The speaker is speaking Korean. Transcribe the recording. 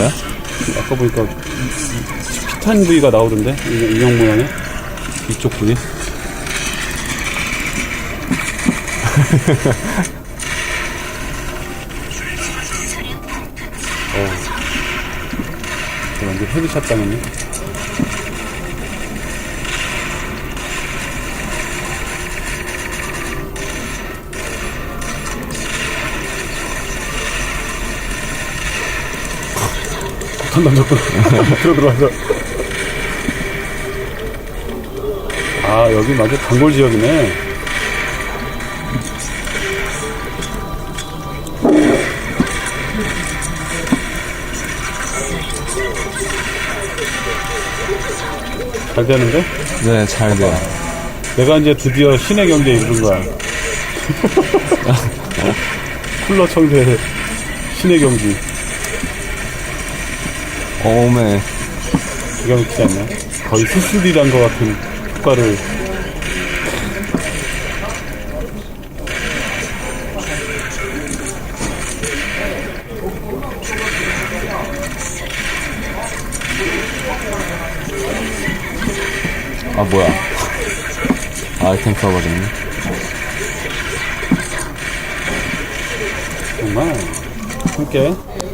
거야? 아까 보니까 피탄 부위가 나오던데? 이- 인형 모양의 이쪽 부위? 어, 이거 완전 헤드샷 당했네 폭탄 던졌구나 들어 들어와서. 아 여기 맞아. 단골 지역이네. 잘 되는데? 네, 잘 돼요. 내가 이제 드디어 신의 경기에 이른 거야. 쿨러 청대 신의 경기 어메. 기가 막히지 않냐? 거의 수술이란 것 같은 효과를 아, 뭐야. 아이템 써버렸네. 정말 함께